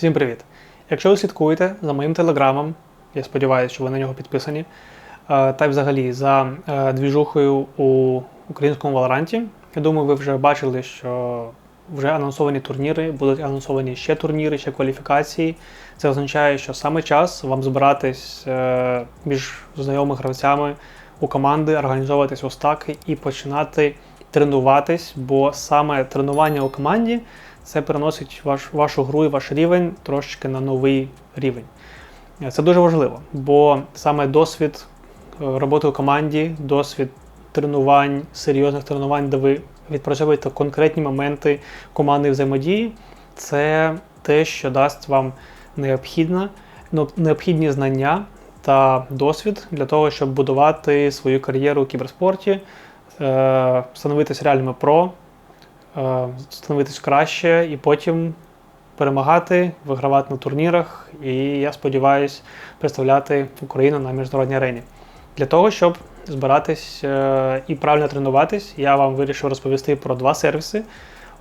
Всім привіт! Якщо ви слідкуєте за моїм телеграмом, я сподіваюся, що ви на нього підписані, е, та й взагалі за е, двіжухою у українському Валоранті, я думаю, ви вже бачили, що вже анонсовані турніри, будуть анонсовані ще турніри, ще кваліфікації. Це означає, що саме час вам збиратись е, між знайомими гравцями у команди, організовуватись у стаки і починати тренуватись, бо саме тренування у команді це переносить ваш, вашу гру і ваш рівень трошечки на новий рівень. Це дуже важливо, бо саме досвід е, роботи у команді, досвід тренувань, серйозних тренувань, де ви відпрацьовуєте конкретні моменти командної взаємодії, це те, що дасть вам необхідне, ну, необхідні знання та досвід для того, щоб будувати свою кар'єру у кіберспорті, е, становитися реальними про, становитись краще і потім перемагати, вигравати на турнірах. І я сподіваюся представляти Україну на міжнародній арені. Для того, щоб збиратись е, і правильно тренуватись, я вам вирішив розповісти про два сервіси.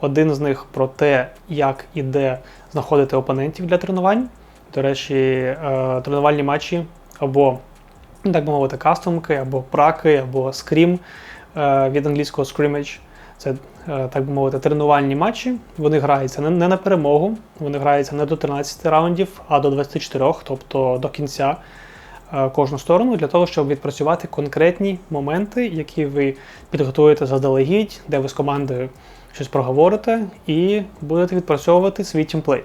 Один з них про те, як і де знаходити опонентів для тренувань. До речі, е, тренувальні матчі або, ну, так би мовити, кастомки, або праки, або скрім е, від англійського scrimmage. Це, так би мовити, тренувальні матчі. Вони граються не на перемогу, вони граються не до 13 раундів, а до 24, тобто до кінця кожну сторону, для того, щоб відпрацювати конкретні моменти, які ви підготуєте заздалегідь, де ви з командою щось проговорите, і будете відпрацьовувати свій тімплей.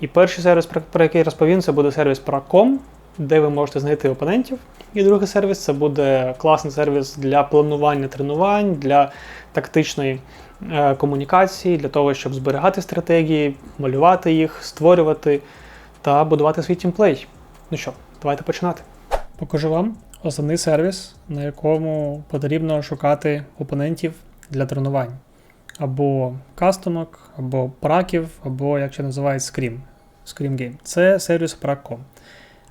І перший сервіс, про який розповім, це буде сервіс Pracom, де ви можете знайти опонентів. І другий сервіс це буде класний сервіс для планування тренувань, для тактичної е, комунікації, для того, щоб зберігати стратегії, малювати їх, створювати та будувати свій тімплей. Ну що, давайте починати. Покажу вам основний сервіс, на якому потрібно шукати опонентів для тренувань. Або кастомок, або праків, або, як ще називають, Scream. Scream Game. Це сервіс Prac.com.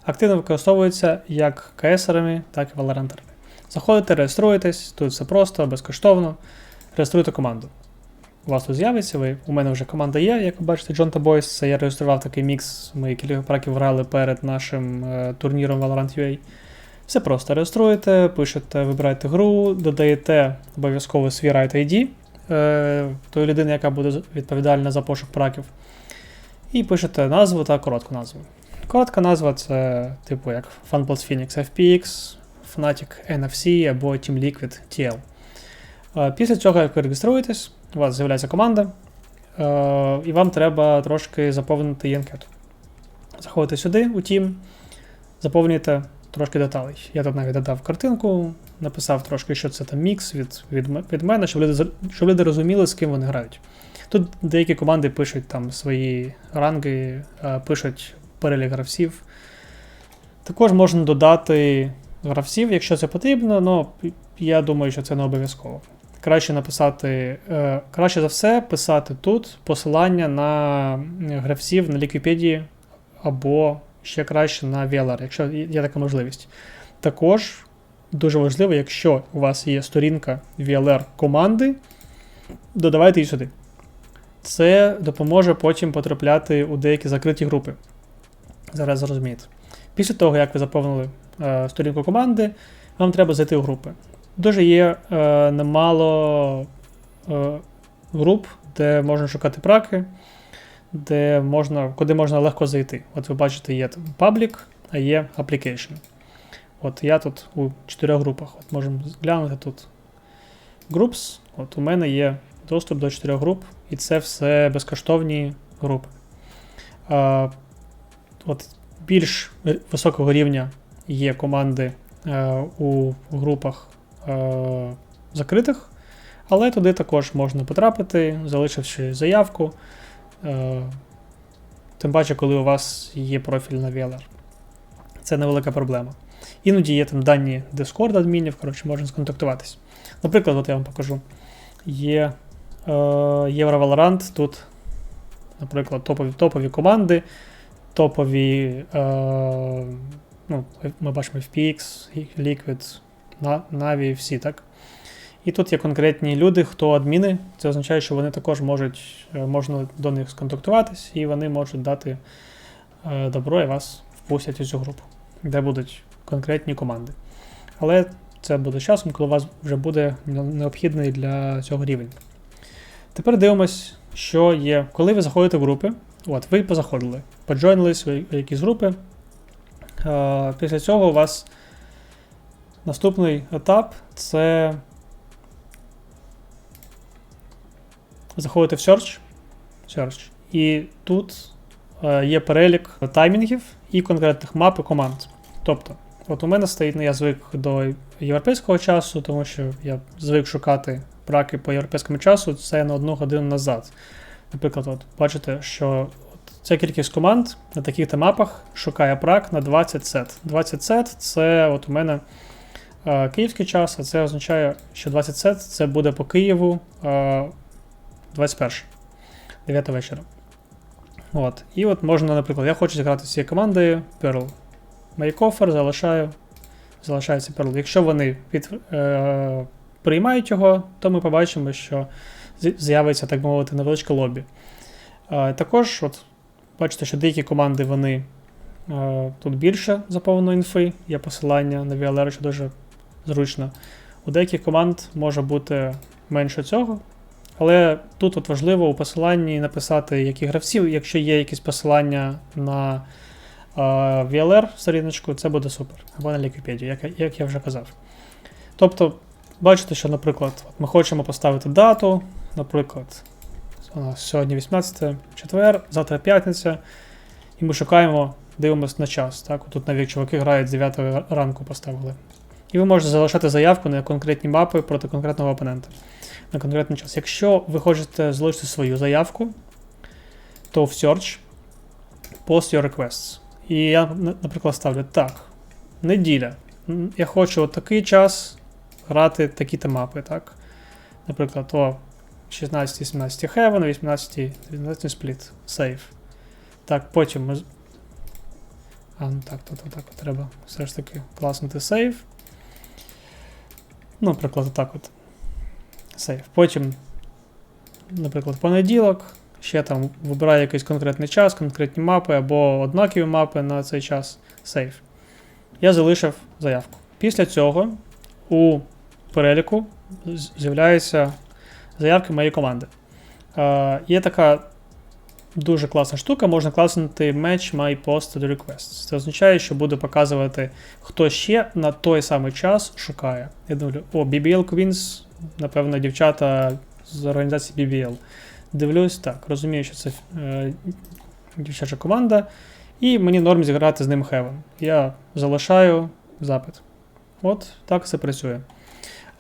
Активно використовується як КСерами, так і валорантерами. Заходите, реєструєтесь, тут все просто, безкоштовно. Реєструйте команду. У вас тут з'явиться, ви, у мене вже команда є, як ви бачите, John Boys. Це я реєстрував такий мікс, ми кілька праків грали перед нашим е, турніром Valorant UA. Все просто реєструєте, пишете, вибираєте гру, додаєте обов'язково свій right ID е, тої людини, яка буде відповідальна за пошук праків. І пишете назву та коротку назву. Коротка назва це, типу, як FunPlus Phoenix FPX, Fnatic NFC або Team Liquid TL. Е, після цього, як ви реєструєтесь, у вас з'являється команда, е, і вам треба трошки заповнити анкету. Заходите сюди, у Team, заповнюєте трошки деталей. Я тут навіть додав картинку, написав трошки, що це там мікс від від, від мене, щоб люди щоб люди розуміли, з ким вони грають. Тут деякі команди пишуть там свої ранги, е, пишуть перелік гравців. Також можна додати гравців, якщо це потрібно, але я думаю, що це не обов'язково. Краще написати, е, краще за все писати тут посилання на гравців на Ліквіпедії або ще краще на VLR, якщо є така можливість. Також дуже важливо, якщо у вас є сторінка VLR команди, додавайте її сюди. Це допоможе потім потрапляти у деякі закриті групи. Зараз зрозумієте. Після того, як ви заповнили е, сторінку команди, вам треба зайти в групи. Дуже є е, немало е, груп, де можна шукати праки, де можна, куди можна легко зайти. От ви бачите, є там Public, а є Application. От Я тут у чотирьох групах. От Можемо глянути тут Groups. От У мене є доступ до чотирьох груп, і це все безкоштовні групи. От Більш високого рівня є команди е, у групах е, закритих, але туди також можна потрапити, залишивши заявку. Е, Тим паче, коли у вас є профіль на VLR. Це невелика проблема. Іноді є там дані Discord адмінів, коротше, можна сконтактуватись. Наприклад, от я вам покажу. Є е, Valorant, тут, наприклад, топові топові команди, топові, е, ну, ми бачимо FPX, Liquid, Na'Vi, всі, так? І тут є конкретні люди, хто адміни. Це означає, що вони також можуть, е, можна до них сконтактуватись, і вони можуть дати е, добро і вас впустять у цю групу, де будуть конкретні команди. Але це буде часом, коли у вас вже буде необхідний для цього рівень. Тепер дивимось, що є, коли ви заходите в групи. От, ви позаходили, поджойнились в якісь групи. Е, Після цього у вас наступний етап це заходите в Search. Search. І тут е, є перелік таймінгів і конкретних мап і команд. Тобто, от у мене стоїть, ну, я звик до європейського часу, тому що я звик шукати браки по європейському часу, це на одну годину назад. Наприклад, от бачите, що ця кількість команд на таких мапах шукає прак на 20 сет. 20 сет це от у мене е, київський час, а це означає, що 20 сет це буде по Києву е, 21, 9 вечора. От. І от можна, наприклад, я хочу зіграти з цією командою. Make offer, залишаю. Залишається Pearl. Якщо вони під, е, приймають його, то ми побачимо, що з'явиться, так мовити, невеличке лобі. Е, також, от, бачите, що деякі команди вони е, тут більше заповнено інфи, є посилання на VLR, що дуже зручно. У деяких команд може бути менше цього. Але тут от важливо у посиланні написати, які гравців, якщо є якісь посилання на е, VLR сторіночку, це буде супер. Або на Ліквіпедію, як, як я вже казав. Тобто, бачите, що, наприклад, от ми хочемо поставити дату, наприклад, у нас сьогодні 18 четвер, завтра п'ятниця, і ми шукаємо, дивимося на час. Так? Тут навіть чуваки грають з 9 ранку поставили. І ви можете залишати заявку на конкретні мапи проти конкретного опонента на конкретний час. Якщо ви хочете залишити свою заявку, то в Search Post your requests. І я, наприклад, ставлю так. Неділя. Я хочу от такий час грати такі-то мапи. так? Наприклад, о 16-17 Heaven, 18-19 спліт. Save. Так, потім ми. А, ну так, то так треба все ж таки класнути save. Ну, наприклад, отак от сейф. Потім, наприклад, понеділок, ще там вибираю якийсь конкретний час, конкретні мапи або однакові мапи на цей час сейф. Я залишив заявку. Після цього у переліку з'являються заявки моєї команди. Е, Є така дуже класна штука, можна класнути Match My Posted Requests. Це означає, що буде показувати, хто ще на той самий час шукає. Я думаю, о, BBL Queens напевно, дівчата з організації BBL. Дивлюсь, так, розумію, що це е, дівчача команда, і мені норм зіграти з ним Heaven. Я залишаю запит. От так все працює.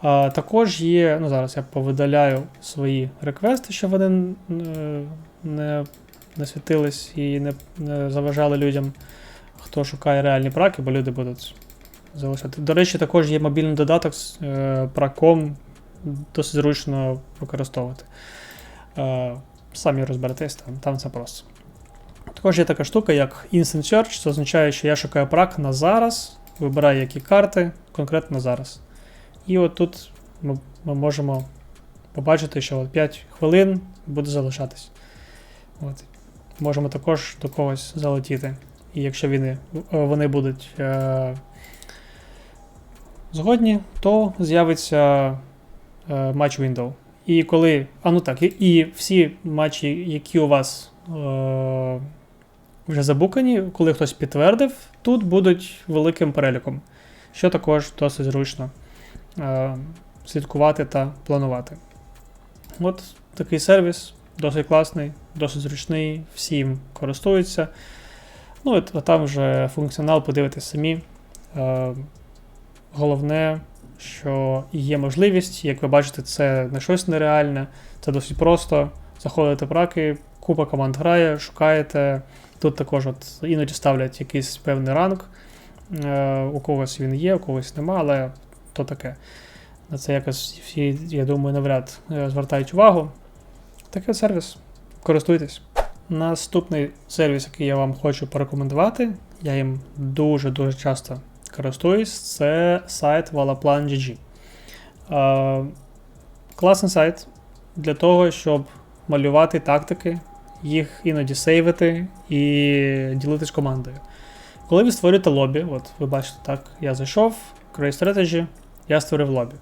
А, Також є, ну зараз я повидаляю свої реквести, щоб вони е, не не світились і не, не заважали людям, хто шукає реальні праки, бо люди будуть залишати. До речі, також є мобільний додаток з е, праком, досить зручно використовувати. Е, самі розберетесь, там там це просто. Також є така штука, як Instant Search, це означає, що я шукаю прак на зараз, вибираю які карти конкретно зараз. І от тут ми, ми можемо побачити, що от 5 хвилин буде залишатись. От. Можемо також до когось залетіти. І якщо вони, вони будуть е, згодні, то з'явиться Е, матч Window. І коли. А ну так, і всі матчі, які у вас е, вже забукані, коли хтось підтвердив, тут будуть великим переліком, що також досить зручно е, слідкувати та планувати. От такий сервіс, досить класний, досить зручний, всім користуються. Ну, а там вже функціонал подивитись самі. Е, Головне що є можливість, як ви бачите, це не щось нереальне, це досить просто. Заходите в раки, купа команд грає, шукаєте. Тут також от іноді ставлять якийсь певний ранг. Е, у когось він є, у когось нема, але то таке. На це якось всі, я думаю, навряд е, звертають увагу. Такий сервіс. Користуйтесь. Наступний сервіс, який я вам хочу порекомендувати, я їм дуже-дуже часто користуюсь, це сайт Wallaplan.gg. класний сайт для того, щоб малювати тактики, їх іноді сейвити і ділитись командою. Коли ви створюєте лобі, от ви бачите, так, я зайшов, Create Strategy, я створив лобі.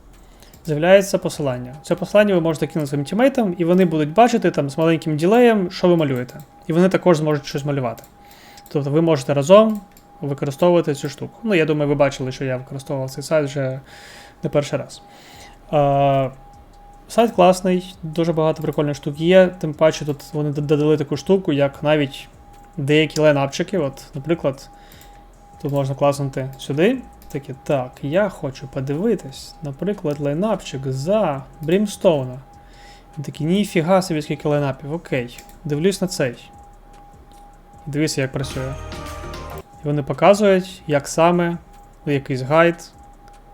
З'являється посилання. Це посилання ви можете кинути своїм тімейтам, і вони будуть бачити там з маленьким ділеєм, що ви малюєте. І вони також зможуть щось малювати. Тобто ви можете разом використовувати цю штуку. Ну, я думаю, ви бачили, що я використовував цей сайт вже не перший раз. А, сайт класний, дуже багато прикольних штук є. Тим паче тут вони додали таку штуку, як навіть деякі лайнапчики. От, наприклад, тут можна класнути сюди. Такі, так, я хочу подивитись, наприклад, лайнапчик за Брімстоуна. Він такий, ніфіга собі, скільки лайнапів, окей. Дивлюсь на цей. Дивіться, як працює. І вони показують, як саме, ну, якийсь гайд,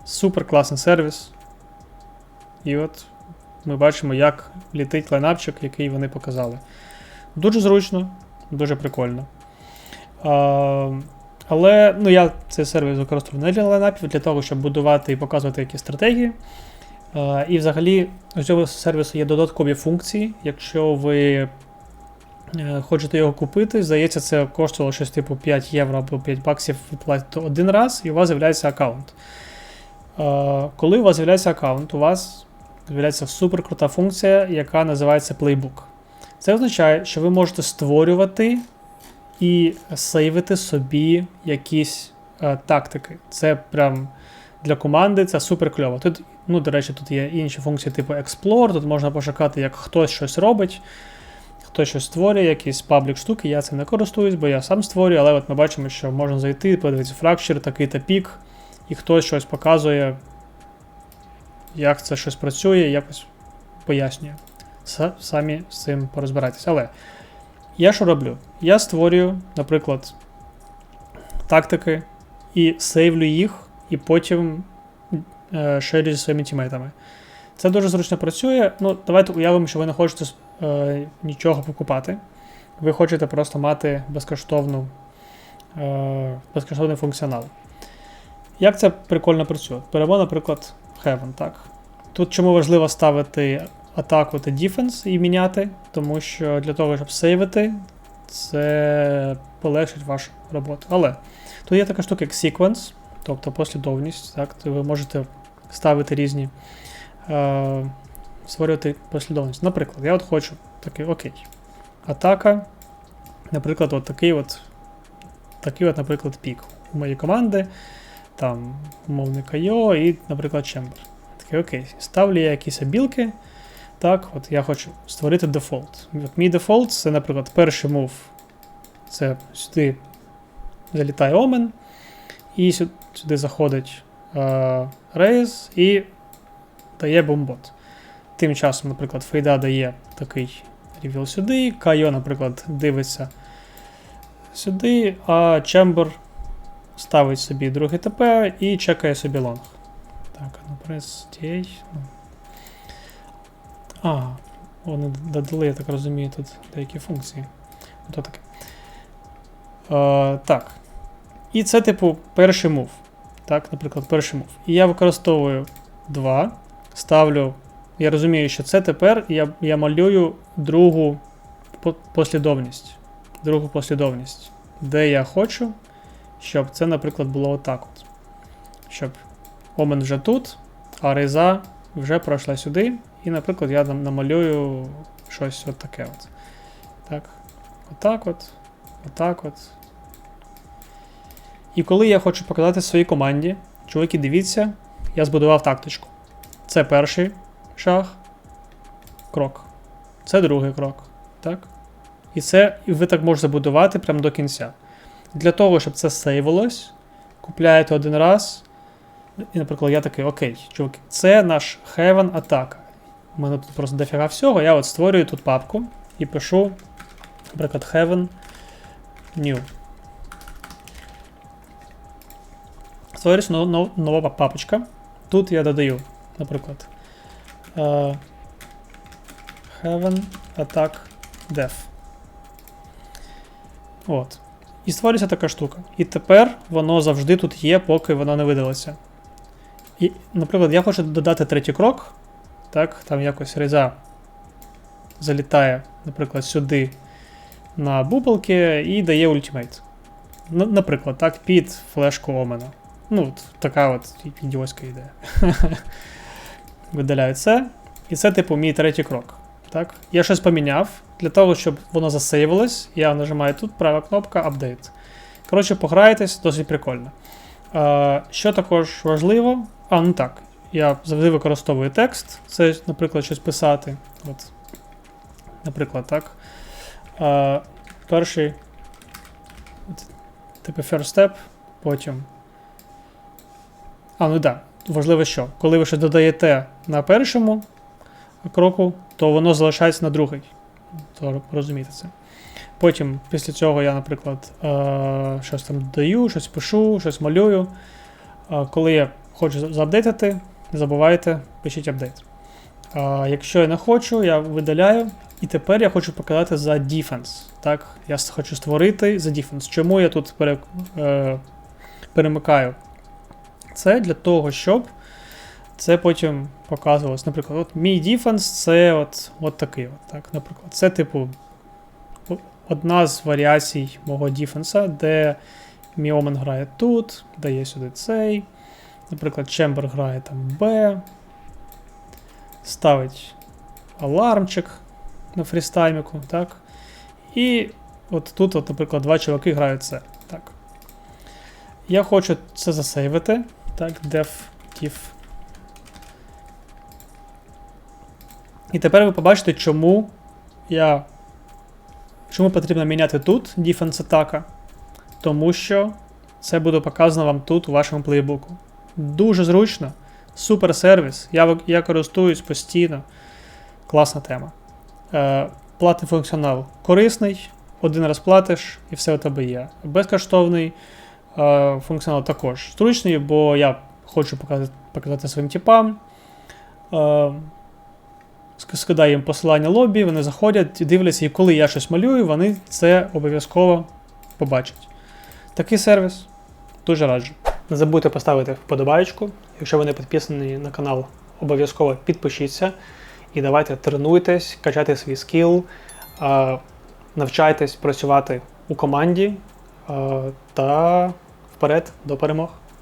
супер класний сервіс. І от ми бачимо, як літить лайнапчик, який вони показали. Дуже зручно, дуже прикольно. Але ну, я цей сервіс використовую не для лайнапів, для того, щоб будувати і показувати якісь стратегії. А, і взагалі у цього сервісу є додаткові функції. Якщо ви е, хочете його купити, здається, це коштувало щось типу 5 євро або 5 баксів ви платите один раз, і у вас з'являється аккаунт. А, коли у вас з'являється аккаунт, у вас з'являється суперкрута функція, яка називається Playbook. Це означає, що ви можете створювати і сейвити собі якісь е, тактики. Це прям для команди це супер кльово. Тут, ну, до речі, тут є інші функції, типу Explore, тут можна пошукати, як хтось щось робить, хтось щось створює, якісь паблік штуки. Я цим не користуюсь, бо я сам створюю, але от ми бачимо, що можна зайти, подивитися фракчер, такий-то пік, і хтось щось показує, як це щось працює, якось пояснює. Самі з цим порозбирайтесь. Але я що роблю? Я створюю, наприклад, тактики і сейвлю їх, і потім е, шерю зі своїми тімейтами. Це дуже зручно працює. Ну, давайте уявимо, що ви не хочете е, нічого покупати. Ви хочете просто мати безкоштовну, е, безкоштовний функціонал. Як це прикольно працює? Беремо, наприклад, Heaven, так. Тут чому важливо ставити атаку та дефенс і міняти, тому що для того, щоб сейвити, це полегшить вашу роботу. Але тут є така штука, як sequence, тобто послідовність. Так, то ви можете ставити різні, е, створювати послідовність. Наприклад, я от хочу такий, окей. Атака, наприклад, от такий от, такий от, наприклад, пік у моєї команди, там, умовний Кайо і, наприклад, Chamber. Такий, окей, ставлю я якісь обілки. Так, от я хочу створити дефолт. От мій дефолт це, наприклад, перший мув. Це сюди залітає Омен, і сюди, сюди заходить е, і дає бомбот. Тим часом, наприклад, Фейда дає такий ревіл сюди, Кайо, наприклад, дивиться сюди, а Чембер ставить собі другий ТП і чекає собі лонг. Так, ну прес TA. А, вони додали, я так розумію, тут деякі функції. То таке. Е, так. І це, типу, перший мув. Так, наприклад, перший мув. І я використовую 2, ставлю. Я розумію, що це тепер я я малюю другу послідовність. Другу послідовність, де я хочу, щоб це, наприклад, було отак. от. Щоб Омен вже тут, а Рейза вже пройшла сюди. І, наприклад, я нам намалюю щось от таке. От. Так. Отак от. Отак от. І коли я хочу показати своїй команді, чуваки, дивіться, я збудував тактичку. Це перший шаг, крок. Це другий крок. Так? І це і ви так можете будувати прямо до кінця. Для того, щоб це сейвилось, купляєте один раз. І, наприклад, я такий, окей, чуваки, це наш Heaven атака. У мене тут просто дофіга всього. Я от створюю тут папку і пишу, наприклад, Heaven New. Створюється нов- нов- нова папочка. Тут я додаю, наприклад, е, Heaven Attack Dev. От. І створюється така штука. І тепер воно завжди тут є, поки воно не видалося. І, наприклад, я хочу додати третій крок. Так, там якось реза залітає, наприклад, сюди на бубалки і дає ультимейт. Наприклад, так, під флешку Омена. Ну, така от ідіотська ідея. Видаляю це. І це, типу, мій третій крок. Так? Я щось поміняв. Для того, щоб воно засейвилось, я нажимаю тут права кнопка Update. Коротше, пограєтесь, досить прикольно. Що також важливо, а, ну так, я завжди використовую текст. Це, наприклад, щось писати. От, наприклад, так. Е, перший, типу, first step, потім. А, ну так, да, важливо що. Коли ви ще додаєте на першому кроку, то воно залишається на другий. То розумієте це. Потім, після цього я, наприклад, е, щось там додаю, щось пишу, щось малюю. Е, коли я хочу заапдейтити, не забувайте, пишіть апдейт. Е, якщо я не хочу, я видаляю. І тепер я хочу показати за defense. Так? Я хочу створити за defense. Чому я тут пере, е, перемикаю? Це для того, щоб це потім показувалось. Наприклад, от мій дефенс це от, от такий. От, так, наприклад. Це, типу, одна з варіацій мого дефенса, де мій Омен грає тут, дає сюди цей. Наприклад, Чембер грає там Б. Ставить алармчик на фрістайміку, так. І от тут, от, наприклад, два чуваки грають це. Так. Я хочу це засейвити. Так, def diff. І тепер ви побачите, чому я. Чому потрібно міняти тут defense атака. Тому що це буде показано вам тут у вашому плейбуку. Дуже зручно. Супер сервіс. Я, я користуюсь постійно. Класна тема. Е, платний функціонал корисний. Один раз платиш і все у тебе є. Безкоштовний е, функціонал також зручний, бо я хочу показати, показати своїм типам. Е, скидаю їм посилання лобі, вони заходять, дивляться, і коли я щось малюю, вони це обов'язково побачать. Такий сервіс дуже раджу. Не забудьте поставити вподобайку. Якщо ви не підписані на канал, обов'язково підпишіться. І давайте тренуйтесь, качайте свій скіл, навчайтесь працювати у команді та вперед до перемог.